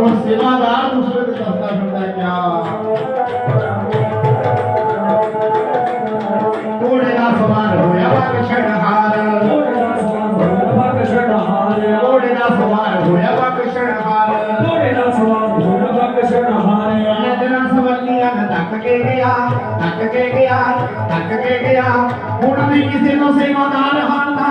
और सेवादार दूसरे से सस्ता करता है क्या? कोड़ेला समान होया बाकषण हार। कोड़ेला समान होया बाकषण हार कोड़ेला समान होया बाकषण हार। न जना सवलिया न तक के गया तक के गया तक के गया। हुन भी किसी नो सेवादार हारता।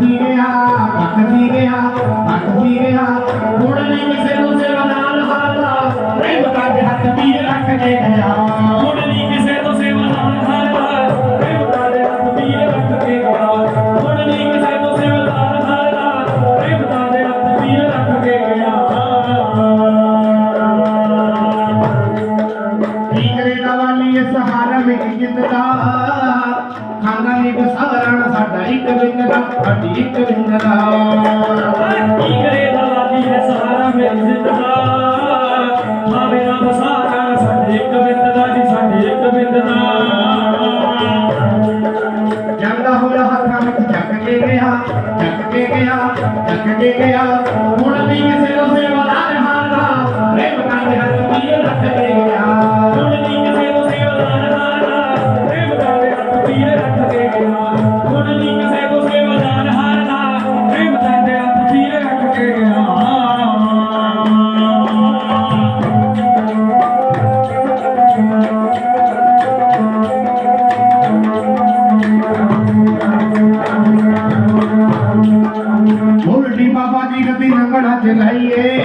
धीरे आ आँख धीरे आ आँख धीरे आ उड़ने में से तुझे बना लहाता रे बता दे हाथ भी रख दे गया। उड़ने में से तुझे बना लहाता रे बता दे हाथ भी रख दे गया। उड़ने में से तुझे बना लहाता रे बता दे हाथ भी रख दे गया। ठीक रे दवाली ये सहारा मेरी ज़िंदा ਸਾਰਾ ਸਾਡਾ ਇੱਕ ਵਿੰਗ ਦਾ ਸਾਡੀ ਇੱਕ ਵਿੰਗ ਦਾ। ਕੀ ਕਰੇ ਲਾਲੀ ਹੈ ਸਹਾਰਾ ਮੇਰੀ ਜ਼ਿੰਦਗਾ ਆਵੇ ਰੱਬ ਸਾਰਾ ਸਾਡੇ ਇੱਕ ਵਿੰਗ ਦਾ ਜੀ ਸਾਡੇ ਇੱਕ ਵਿੰਗ ਦਾ। ਜਾਂਦਾ ਹੋਇਆ ਹੱਥਾਂ ਵਿੱਚ ਚੱਕ ਕੇ ਗਿਆ ਚੱਕ ਕੇ ਗਿਆ ਚੱਕ ਕੇ ਗਿਆ। ਹੁਣ ਵੀ ਕਿਸੇ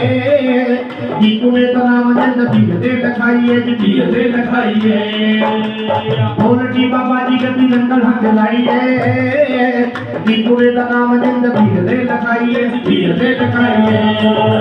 ਲਖਾਈਏ ਦੀਕੂ ਨੇ ਤਾਂ ਨਾਮ ਜਨ ਦੀਕ ਦੇ ਲਖਾਈਏ ਦੀਕ ਦੇ ਲਖਾਈਏ ਬੋਲਟੀ ਬਾਬਾ ਜੀ ਕਦੀ ਜੰਗਲ ਹੱਥ ਲਾਈਏ। ਦੀਕੂ ਨੇ ਤਾਂ ਨਾਮ ਜਨ ਦੀਕ ਦੇ ਲਖਾਈਏ ਦੀਕ ਦੇ ਲਖਾਈਏ